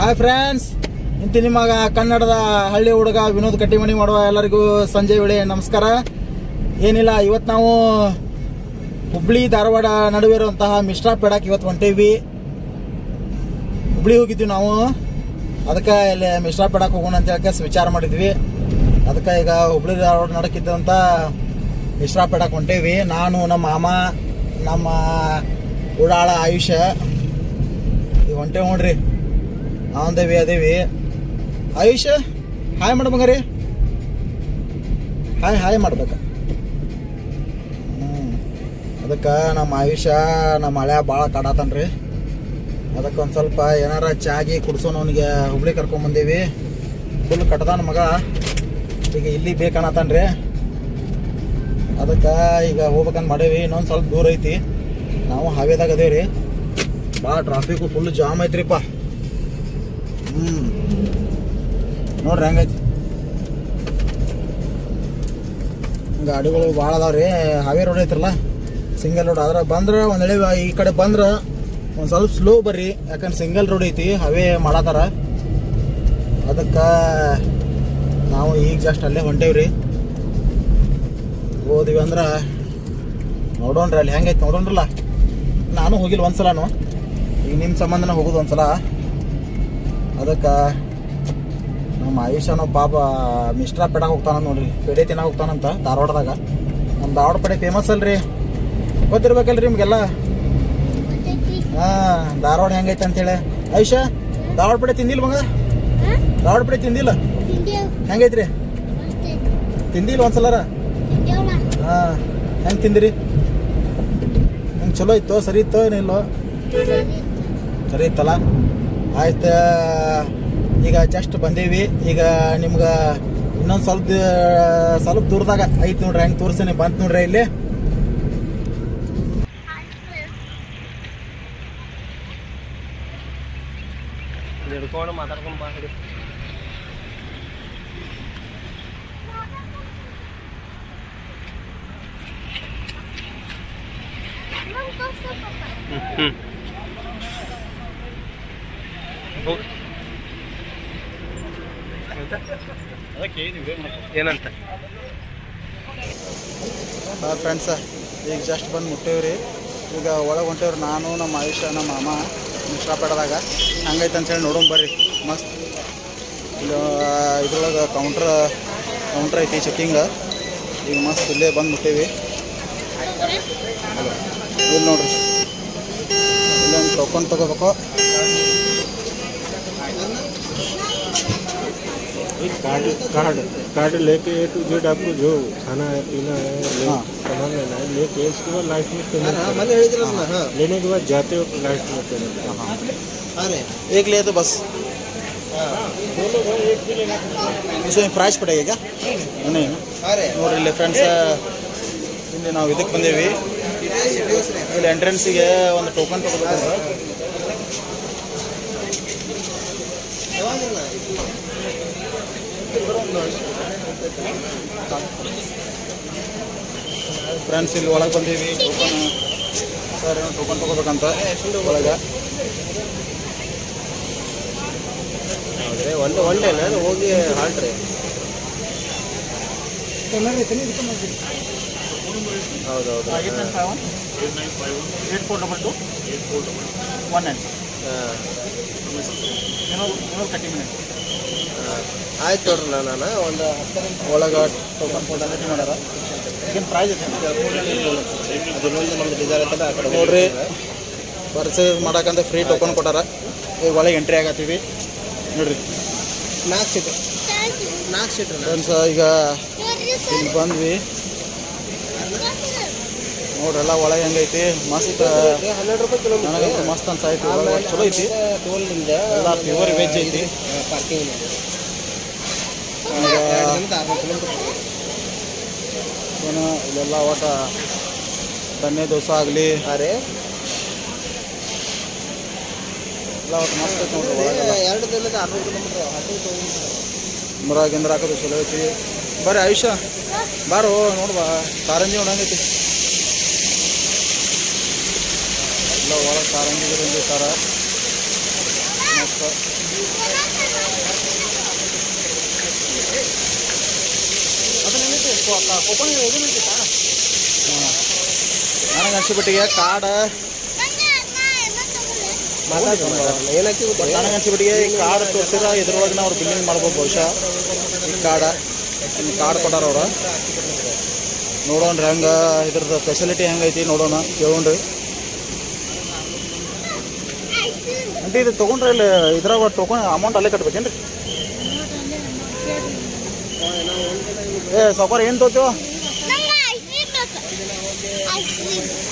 Hi friends ಇಂತ ನಿಮ್ಮ ಕನ್ನಡದ ಹಳ್ಳಿ ಹುಡುಗ ವಿನೋದ್ ಕಟ್ಟಿಮಣಿ ಮಾಡುವ ಎಲ್ಲರಿಗೂ ಸಂಜೆ ವೇಳೆ ನಮಸ್ಕಾರ. ಏನಿಲ್ಲ ಇವತ್ತು ನಾವು ಹುಬ್ಳಿ ಧಾರವಾಡ ನಡುವೆ ಇರುವಂತಹ ಮಿಶ್ರಾ ಪೇಡಕ್ಕೆ ಇವತ್ತು ಹೊಂಟೇವಿ. ಹುಬ್ಳಿ ಹೋಗಿದ್ವಿ ನಾವು. ಅದಕ್ಕೆ ಇಲ್ಲಿ ಮಿಶ್ರಾ ಪೇಡಕ್ಕೆ ಹೋಗೋಣ ಅಂತ ಹೇಳಕ್ಕೆ ವಿಚಾರ ಮಾಡಿದ್ವಿ. ಅದಕ್ಕೆ ಈಗ ಹುಬ್ಳಿ ಧಾರವಾಡ ನಡಕ್ಕಿದ್ದಂಥ ಮಿಶ್ರಾ ಪೇಡಕ್ಕೆ ಹೊಂಟೇವಿ. ನಾನು, ನಮ್ಮ ಮಾಮ, ನಮ್ಮ ಉಡಾಳ ಆಯುಷ್ಯ ಈಗ ಹೊಂಟೇವಿ ನೋಡ್ರಿ. ಅವಂದೇವಿ ಅದೇವಿ ಆಯುಷ್, ಹಾಯ್ ಮಾಡು ಮಗರಿ. ಹಾಯ್ ಹಾಯ್ ಮಾಡ್ಬೇಕ. ಹ್ಞೂ ಅದಕ್ಕೆ ನಮ್ಮ ಆಯುಷ, ನಮ್ಮ ಹಳೆ ಭಾಳ ಕಾಡಾತನ್ರಿ. ಅದಕ್ಕೆ ಒಂದು ಸ್ವಲ್ಪ ಏನಾರ ಚಾಗಿ ಕುಡ್ಸೋನು ಅವನಿಗೆ ಹುಬ್ಳಿ ಕರ್ಕೊಂಬಂದೀವಿ ಫುಲ್ ಕಟ್ದಾನ ಮಗ. ಈಗ ಇಲ್ಲಿ ಬೇಕನ್ನತಾನ್ರಿ ಅದಕ್ಕೆ ಈಗ ಹೋಗ್ಬೇಕಂತ ಮಾಡೇವಿ. ಇನ್ನೊಂದು ಸ್ವಲ್ಪ ದೂರ ಐತಿ. ನಾವು ಹಾವೇದಾಗ ಅದೇವ್ರಿ. ಭಾಳ ಟ್ರಾಫಿಕ್ಕು ಫುಲ್ ಜಾಮ್ ಐತ್ರಿಪ್ಪ ಹ್ಞೂ ನೋಡ್ರಿ ಹೆಂಗೈತಿ. ಗಾಡಿಗಳು ಭಾಳ ಅದಾವ ರೀ. ಹಾವೇ ರೋಡ್ ಐತ್ರಲ್ಲ. ಸಿಂಗಲ್ ರೋಡ್ ಆದ್ರೆ ಬಂದ್ರೆ ಒಂದು ವೇಳೆ ಈ ಕಡೆ ಬಂದ್ರೆ ಒಂದು ಸ್ವಲ್ಪ ಸ್ಲೋ ಬರ್ರಿ. ಯಾಕಂದ್ರೆ ಸಿಂಗಲ್ ರೋಡ್ ಐತಿ ಹಾವೇ ಮಾಡತ್ತಾರ ಅದಕ್ಕೆ ನಾವು ಈಗ ಜಸ್ಟ್ ಅಲ್ಲೇ ಹೊಂಟೇವ್ರಿ ಹೋದಿವಿ ಅಂದ್ರೆ ನೋಡೋಣ್ರಿ ಅಲ್ಲಿ ಹೆಂಗೈತೆ ನೋಡೋಣ್ರಲ್ಲ. ನಾನು ಹೋಗಿಲ್ಲ ಒಂದ್ಸಲನು. ಈಗ ನಿಮ್ಮ ಸಂಬಂಧನ ಹೋಗೋದು ಒಂದ್ಸಲ. ಅದಕ್ಕೆ ನಮ್ಮ ಆಯುಷನ ಪಾಪ ಮಿಶ್ರಾ ಪೇಡಾಗ ಹೋಗ್ತಾನ ನೋಡ್ರಿ. ಪೇಡೆ ತಿನ್ನಾಗ ಹೋಗ್ತಾನಂತ ಧಾರವಾಡದಾಗ. ನಮ್ಮ ಧಾರವಾಡ ಪೇಡೆ ಫೇಮಸ್ ಅಲ್ರಿ. ಗೊತ್ತಿರ್ಬೇಕಲ್ರಿ ನಿಮ್ಗೆಲ್ಲ? ಹಾಂ, ಧಾರವಾಡ ಹೆಂಗೈತೆ ಅಂತೇಳಿ. ಆಯುಷ ಧಾರವಾಡ ಪೇಡೆ ತಿಂದಿಲ್ಲ ಮಗ? ಧಾರವಾಡ ಪೇಡೆ ತಿಂದಿಲ್ಲ? ಹೆಂಗೈತ್ರಿ? ತಿಂದಿಲ್ಲ ಒಂದ್ಸಲರ? ಹಾಂ, ಹೆಂಗೆ ತಿಂದಿರಿ? ಹೆಂಗೆ ಚಲೋ ಇತ್ತು, ಸರಿ ಇತ್ತು, ಏನಿಲ್ಲೋ? ಸರಿ ಇತ್ತಲ್ಲ? ಆಯ್ತು, ಈಗ ಜಸ್ಟ್ ಬಂದೀವಿ. ಈಗ ನಿಮ್ಗೆ ಇನ್ನೊಂದು ಸ್ವಲ್ಪ ಸ್ವಲ್ಪ ದೂರದಾಗ ಐತೆ ನೋಡ್ರಿ, ಹೆಂಗೆ ತೋರಿಸ್ತೀನಿ ಬಂತು ನೋಡ್ರಿ ಇಲ್ಲಿ. ಹಿಡ್ಕೊಂಡು ಮಾತಾಡ್ಕೊಂಡು ಮಾಡಿ ಹ್ಞೂ ಏನಂತ? ಫ್ರೆಂಡ್ಸ ಈಗ ಜಸ್ಟ್ ಬಂದು ಮುಟ್ಟೇವ್ರಿ. ಈಗ ಒಳಗೆ ಹೊಂಟೇವ್ರಿ ನಾನು, ನಮ್ಮ ಆಯುಷ ನಮ್ಮ ಮಾಮ ಮಿಶ್ರಾಪೇಟದಾಗ ಹಂಗೈತೆ ಅಂತೇಳಿ ನೋಡೋಣ ಬರ್ರಿ. ಮಸ್ತ್. ಇದ್ರೊಳಗೆ ಕೌಂಟ್ರ್ ಕೌಂಟ್ರ್ ಐತಿ ಚೆಕ್ಕಿಂಗ ಈಗ ಮಸ್ತ್ ಇಲ್ಲೇ ಬಂದು ಮುಟ್ಟೇವಿ. ಇಲ್ಲಿ ನೋಡ್ರಿ. ಇಲ್ಲೊಂದು ಟೋಕನ್ ತೊಗೋಬೇಕು. कार्ड कार्ड कार्ड लेके ए टू जेड आपको जो खाना है पीना है ले हाँ। सामान लेना है लेके उसके बाद लास्ट में पेमेंट करना है। लेने के बाद जाते हो लास्ट में पेमेंट करना है। एक लिए तो बस दोनों भाई एक भी लेना इसमें प्राइस पड़ेगा क्या नहीं ना ನೋಡ್ರಿ ಇಲ್ಲಿ ಫ್ರೆಂಡ್ಸ್ ಇಲ್ಲಿ ನಾವು ಇದಕ್ಕೆ ಬಂದೇವಿ ಇಲ್ಲಿ ಎಂಟ್ರೆನ್ಸಿಗೆ ಒಂದು ಟೋಕನ್ ತಗೋಬೇಕು ಫ್ರೆಂಡ್ಸ್ ಇಲ್ಲಿ ಒಳಗೆ ಬಂದೀವಿ. ಟೋಕನ್ ಸರ್ ಏನೋ ಟೋಕನ್ ತಗೋಬೇಕಂತ ಒಳಗೆ. ಹೌದ್ರಿ ಒಂದು ಒನ್ ಡೇನ ಅದು ಹೋಗಿ ಹಾಲ್ಟ್ರಿ ಹೌದೌದು. Eight four double two one nine cutting ಆಯ್ತು ನೋಡ್ರಿ ನಾನು ಒಂದು ಒಳಗೆ ಟೋಕನ್ ಫೋಟೋ ಮಾಡ್ಯಾರ ಏನು ಪ್ರೈಸ್ ಐತೆ? ಹದಿನೊಂದು ನಮ್ದು ಡಿಸೈರ್ ಐತಲ್ಲ ಆ ಕಡೆ ನೋಡ್ರಿ ಪರ್ಚೇಸ್ ಮಾಡಕ್ಕಂತ ಫ್ರೀ ಟೋಕನ್ ಕೊಟ್ಟಾರ. ಈಗ ಒಳಗೆ ಎಂಟ್ರಿ ಆಗತ್ತೀವಿ. ನೋಡ್ರಿ. ನಾಲ್ಕು ಸೀಟ್ ನಾಲ್ಕು ಸೀಟ್ ಫ್ರೆಂಡ್ಸ್ ಈಗ ಇಲ್ಲಿ ಬಂದ್ವಿ. ನೋಡ್ರಲ್ಲ ಒಳಗೆ ಹೆಂಗೈತಿ? ಮಸ್ತ್. ಹನ್ನೆರಡು ರೂಪಾಯಿ ಕಿಲೋಮೀಟರ್ ನನಗಂತೂ ಮಸ್ತ್ ಅನ್ಸಾಯ್ತು. ಒಳಗೆ ಚಲೋ ಐತಿ. ಟೋಲ್ನಿಂದ ಎಲ್ಲ ಪ್ಯೂರ್ ವೆಜ್ ಐತಿ. ಪಾರ್ಕಿಂಗ್ ಏನು ಇಲ್ಲೆಲ್ಲ ಒಟ್ಟ ಬನ್ನೆ ದೋಸ ಆಗಲಿ. ಅರೆ. ಎಲ್ಲ ಒಟ್ಟು ಮಸ್ತ್ ಐತಿ ನೋಡ್ರಿ ಒಳಗೆಲ್ಲ. ಎರಡು ದಿನದ ಕಿಲೋಮೀಟರ್ ಹತ್ತು ಕಿಲೋಮೀಟರ್ ಮುರ ಗಿಂದ್ರ ಹಾಕೋದು ಚಲೋ ಐತಿ. ಬರ್ರಿ ಆಯುಷ. ಬಾರೋ ನೋಡ್ಬಾ. ಕಾರಂಜಿ ಒಣಂಗೈತಿ ಎಲ್ಲ ಒಳಗೆ ಕಾರಂಜಿ ಗಿರಂಜಿ ಇಟ್ಟಾರ. ನನಗೆ ಅನ್ಸಿಬಿಟ್ಟಿಗೆ ಕಾಡ ಏನಕ್ಕೆ ನನಗೆ ಅನ್ಸಿಬಿಟ್ಟಿಗೆ ಈ ಕಾಡು ತೋರಿಸಿರ ಇದ್ರೊಳಗೆ ಅವ್ರು ಬಿಲ್ಡಿಂಗ್ ಮಾಡ್ಬೋದು ಬಹುಶಃ ಈ ಕಾಡ ಈ ಕಾಡು ಕೊಟ್ಟಾರ ಅವ್ರು ನೋಡೋಣ್ರಿ ಹೆಂಗೆ ಇದ್ರದ್ದು ಫೆಸಿಲಿಟಿ ಹೆಂಗೈತಿ ನೋಡೋಣ ಕೇಳೋಣ್ರಿ ಅಂಟಿ ಇದು ತೊಗೊಂಡ್ರೆ ಇಲ್ಲಿ ಇದ್ರಾಗ ತೊಗೊಂಡು ಅಮೌಂಟ್ ಅಲ್ಲೇ ಕಟ್ಬೇಕೇನ್ರಿ ಏ ಸಾವ್ಕಾರ ಏನು ತೋತೀವ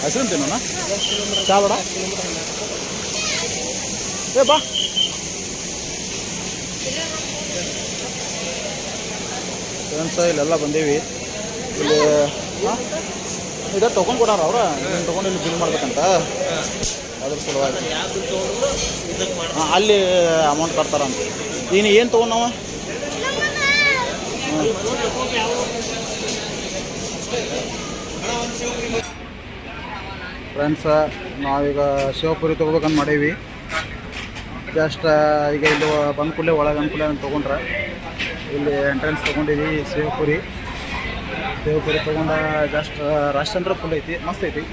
ಐಸ್ ಕ್ರೀಮ್ ತಿನ್ನೋಣ? ಚಾ ಬೇಡ? ಏ ಬಾ. ಫ್ರೆಂಡ್ಸ್ ಇಲ್ಲೆಲ್ಲ ಬಂದೀವಿ. ಇಲ್ಲಿ ಹಾಂ? ಇದು ತೊಗೊಂಡು ಕೊಡಾರ ಅವ್ರ? ಇದನ್ನು ತೊಗೊಂಡು ಇಲ್ಲಿ ಬಿಲ್ ಮಾಡ್ಬೇಕಂತ. ಅದ್ರ ಸಲುವಾಗಿ. ಹಾಂ ಅಲ್ಲಿ ಅಮೌಂಟ್ ಕೊಡ್ತಾರಂತ ನೀನು ಏನು ತೊಗೊಂಡು ನಾವು? ಫ್ರೆಂಡ್ಸ್ ನಾವೀಗ ಶಿವಪುರಿ ತೊಗೋಬೇಕಂತ ಮಾಡೀವಿ. ಜಸ್ಟ್ ಈಗ ಇಲ್ಲಿ ಬಂದ ಕೂಡಲೇ ಒಳಗೆ ಅನುಕೂಲ ಅಂತ ತೊಗೊಂಡ್ರೆ. ಇಲ್ಲಿ ಎಂಟ್ರೆನ್ಸ್ ತೊಗೊಂಡಿದ್ವಿ ಶಿವಪುರಿ. ಶಿವಪುರಿ ತೊಗೊಂಡ ಜಸ್ಟ್ ರಶ್ ಅಂದ್ರೆ ಫುಲ್ ಐತಿ ಮಸ್ತ್ ಐತಿ.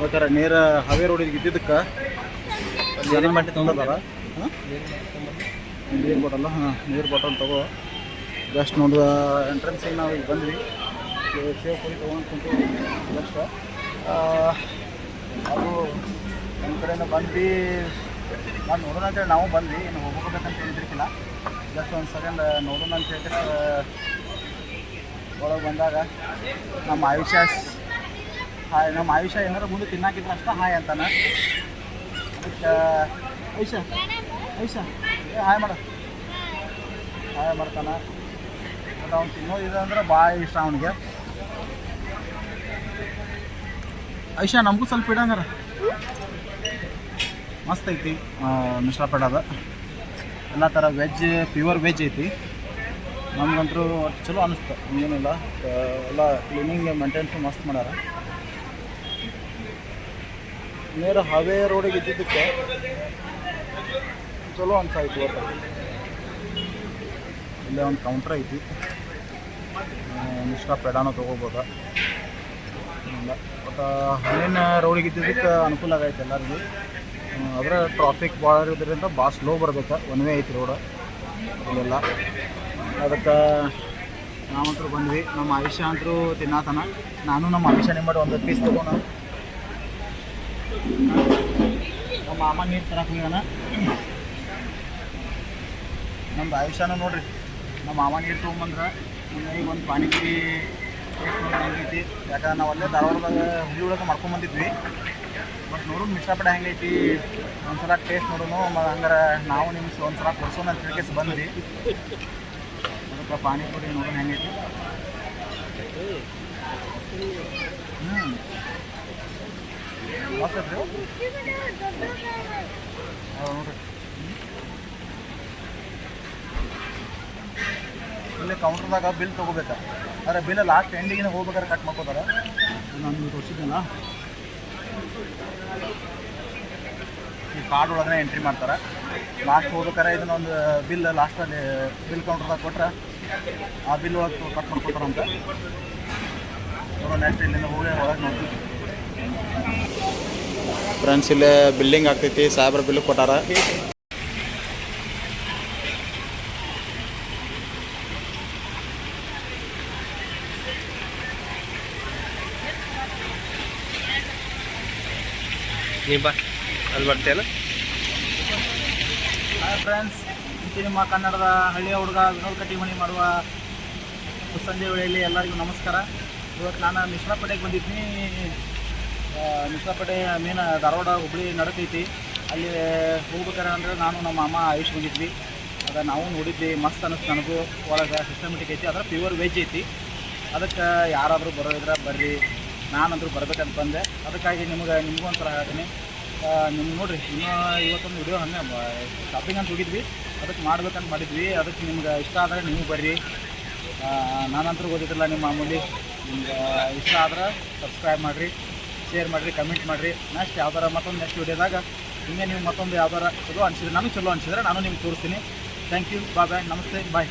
ಬೇಕಾರೆ ನೇರ ಹವೆ ರೋಡಿಗೆ ಇದ್ದಿದ್ದಕ್ಕೆ ಜನ ಮಾಡಿ ತೊಗೊಂಡದಾರ ಹಾಂ? ನೀರು ಬಾಟಲ್ ಹಾಂ ನೀರು ಬಾಟಲ್ ತಗೋ. ಜಸ್ಟ್ ನೋಡುವ ಎಂಟ್ರೆನ್ಸಿಗೆ ನಾವು ಈಗ ಬಂದ್ವಿ ಸೇವ್ ಶಿವಪುರಿ ತೊಗೊಂಡು ಕುಂತು ಜಸ್ಟ್ ಅದು ನಮ್ಮ ಕಡೆಯಿಂದ ಬಂದ್ವಿ ನಾನು ನೋಡೋಣ ಅಂತೇಳಿ ನಾವು ಬಂದ್ವಿ. ಇನ್ನು ಹೋಗ್ಬೇಕಂತ ಹೇಳಿದ್ರಿಕ್ಕಿಲ್ಲ ಜಸ್ಟ್ ಒಂದು ಸೆಕೆಂಡ್ ನೋಡೋಣ ಅಂತ ಹೇಳಿದ್ರೆ ಒಳಗೆ ಬಂದಾಗ ನಮ್ಮ ಆಯುಷ್ಯ ಹಾಯ್, ನಮ್ಮ ಆಯುಷ ಏನಾರು ಮುಂದೆ ತಿನ್ನಾಕಿದ್ರೆ ಅಷ್ಟ ಹಾಯ್ ಅಂತಾನೆ. ಅದಕ್ಕೆ ಐಷ ಏ, ಹಾಯ್ ಮಾಡ. ಹಾಯ್ ಮಾಡ್ತಾನೆ. ಮತ್ತು ಅವ್ನು ತಿನ್ನೋದಿದೆ ಅಂದ್ರೆ ಭಾಳ ಇಷ್ಟ ಅವನಿಗೆ. ಐಷಾ ನಮಗೂ ಸ್ವಲ್ಪ ಇಡಂಗಾರ ಮಸ್ತ್ ಐತಿ ಮಿಶ್ರ ಪಡೋದ ಎಲ್ಲ ಥರ ವೆಜ್ ಪ್ಯೂರ್ ವೆಜ್ ಐತಿ. ನಮಗಂತೂ ಅಷ್ಟು ಚಲೋ ಅನಿಸ್ತು ಆ, ಎಲ್ಲ ಕ್ಲೀನಿಂಗ್ ಮೇಂಟೆನ್ಸ್ ಮಸ್ತ್ ಮಾಡ್ಯಾರ. ನೇರ ಹಾವೇ ರೋಡಿಗೆ ಇದ್ದಿದ್ದಕ್ಕೆ ಚಲೋ ಅನ್ಸಾಯ್ತು ಇಲ್ಲೇ ಒಂದು ಕೌಂಟ್ರ್ ಐತಿ. ಮಿಶ್ರ ಪೆಡಾನು ತೊಗೋಬೋದು? ಬಟ್ ಹಣ್ಣಿನ ರೋಡಿಗೆ ಇದ್ದಿದ್ದಕ್ಕೆ ಅನುಕೂಲ ಆಗೈತೆ ಎಲ್ಲರಿಗೂ. ಆದರೆ ಟ್ರಾಫಿಕ್ ಭಾಳ ಇರೋದ್ರಿಂದ ಭಾಳ ಸ್ಲೋ ಬರ್ಬೇಕು? ಒನ್ ವೇ ಐತಿ ರೋಡ್ ಇಲ್ಲೆಲ್ಲ ಅದಕ್ಕೆ ನಾವಂತರೂ ಬಂದ್ವಿ. ನಮ್ಮ ಆಯುಷ್ಯ ಅಂತರೂ ತಿನ್ನಾತನ. ನಾನು ನಮ್ಮ ಆಯುಷ್ಯ ಮಾಡಿ ಒಂದು ಪೀಸ್ ತೊಗೋಣ ನಮ್ಮ ಮಾಮ ನೀರು ತರಕ್ಕೆ ನಮ್ದು ಆಯುಷ್ಯನೂ ನೋಡ್ರಿ. ನಮ್ಮ ಮಾಮ ನೀರು ತೊಗೊಂಬಂದ್ರೆ ಈಗ ಒಂದು ಪಾನಿಪುರಿ ಹೆಂಗೈತಿ ಯಾಕಂದ್ರೆ ನಾವು ಅಲ್ಲೇ ಧಾರವಾಡದಾಗ ಹುಳಿ ಒಳಗೆ ಮಾಡ್ಕೊಂಬಂದಿದ್ವಿ ಬಟ್ ನೋಡೋಣ ಮಿಶ್ರಪಡೆ ಹೆಂಗೈತಿ ಒಂದ್ಸಲ ಟೇಸ್ಟ್ ನೋಡೋಣ ಹಂಗಾರೆ ನಾವು ನಿಮ್ಗೆ ಒಂದ್ಸಲ ಕೊಡ್ಸೋಣ ಅಂತ ತಿಳ್ಕೇಸಿ ಬಂದ್ವಿ. ಅದಕ್ಕೆ ಪಾನಿಪುರಿ ನೋಡೋಣ ಹೆಂಗೈತಿ ಹ್ಞೂ ಮಸ್ತ್ ಇಲ್ಲಿ ಕೌಂಟ್ರದಾಗ ಬಿಲ್ ತೊಗೋಬೇಕ? ಆದರೆ ಬಿಲ್ ಲಾಸ್ಟ್ ಎಂಡಿಗೆ ಹೋಗ್ಬೇಕಾದ್ರೆ ಕಟ್ ಮಾಡ್ಕೋತಾರೆ. ನಾನು ತೋರಿಸಿದ್ನಲ್ಲ ಈ ಕಾರ್ಡ್ ಒಳಗನೆ ಎಂಟ್ರಿ ಮಾಡ್ತಾರೆ. ಲಾಸ್ಟ್ ಹೋಗ್ಬೇಕಾರೆ ಇದನ್ನೊಂದು ಬಿಲ್ ಲಾಸ್ಟಲ್ಲಿ ಬಿಲ್ ಕೌಂಟ್ರದಾಗ ಕೊಟ್ರೆ ಆ ಬಿಲ್ ಒಳಗೆ ಕಟ್ ಮಾಡ್ಕೊತಾರಂತೆ. ಅಂತ ನೆಕ್ಸ್ಟ್ ಇಲ್ಲಿಂದ ಹೋಗಿ ಒಳಗೆ ನೋಡ್ತೀವಿ. ಫ್ರೆಂಡ್ಸ್ ಇಲ್ಲೇ ಬಿಲ್ಡಿಂಗ್ ಆಗ್ತೈತಿ ಸಾಹೇಬ್ರ ಬಿಲ್ ಕೊಟ್ಟಾರ. ನೀ ಬಾ, ಅಲ್ಲಿ ಬರ್ತೀಯಲ್ಲ ಫ್ರೆಂಡ್ಸ್ ಇಂತಿ ನಿಮ್ಮ ಕನ್ನಡದ ಹಳ್ಳಿಯ ಹುಡುಗ ವಿನೋದ್ ಕಟ್ಟಿಮಣಿ ಮಾಡುವ ಸಂಜೆ ವೇಳೆಯಲ್ಲಿ ಎಲ್ಲರಿಗೂ ನಮಸ್ಕಾರ. ಇವತ್ತು ನಾನು ಮಿಶ್ರಪೇಟೆಗೆ ಬಂದಿದ್ದೀನಿ. ಮಿಶ್ರಾಪೇಟೆ ಮೇನ್ ಧಾರವಾಡ ಹುಬ್ಳಿ ನಡಕೈತಿ ಅಲ್ಲಿ ಹೋಗ್ಬೇಕಾರೆ ಅಂದರೆ ನಾನು ನಮ್ಮ ಅಮ್ಮ ಆಯುಷ್ ಬಂದಿದ್ವಿ. ಅದ ನಾವು ನೋಡಿದ್ವಿ, ಮಸ್ತ್ ಅನ್ನಿಸ್ತು ನನಗೂ. ಒಳಗೆ ಸಿಸ್ಟಮೆಟಿಕ್ ಐತಿ, ಅದರ ಪ್ಯೂರ್ ವೆಜ್ ಐತಿ. ಅದಕ್ಕೆ ಯಾರಾದರೂ ಬರೋದಿದ್ರೆ ಬರ್ರಿ. ನಾನಂತರೂ ಬರ್ಬೇಕಂತ ಬಂದೆ. ಅದಕ್ಕಾಗಿ ನಿಮ್ಗೆ, ನಿಮಗೂ ಒಂಥರ ಹೇಳ್ತೀನಿ. ನಿಮ್ಗೆ ನೋಡ್ರಿ ಇನ್ನೂ ಇವತ್ತೊಂದು ವಿಡಿಯೋ ಹಂಗೆ ಶಾಪಿಂಗ್ ಅಂತ ಹೋಗಿದ್ವಿ. ಅದಕ್ಕೆ ಮಾಡ್ಬೇಕಂತ ಮಾಡಿದ್ವಿ. ಅದಕ್ಕೆ ನಿಮ್ಗೆ ಇಷ್ಟ ಆದರೆ ನೀವು ಬರ್ರಿ. ನಾನಂತರೂ ಓದಿದ್ರಲ್ಲ ನಿಮ್ಮ ಮಾಮೂಲಿ. ನಿಮ್ಗೆ ಇಷ್ಟ ಆದ್ರೆ ಸಬ್ಸ್ಕ್ರೈಬ್ ಮಾಡಿರಿ ಶೇರ್ ಮಾಡಿರಿ ಕಮೆಂಟ್ ಮಾಡಿರಿ. ನೆಕ್ಸ್ಟ್ ಯಾವ್ದಾರ ಮತ್ತೊಂದು ನೆಕ್ಸ್ಟ್ ವಿಡಿಯೋದಾಗ ಹಿಂಗೆ ನೀವು ಮತ್ತೊಂದು ಯಾವ್ದಾರ ಚಲೋ ಅನಿಸಿದ್ರೆ, ನನಗೆ ಚಲೋ ಅನಿಸಿದ್ರೆ ನಾನು ನಿಮ್ಗೆ ತೋರಿಸ್ತೀನಿ. ಥ್ಯಾಂಕ್ ಯು ಬಾಯ್ ಬಾಯ್ ನಮಸ್ತೆ. ಬಾಯ್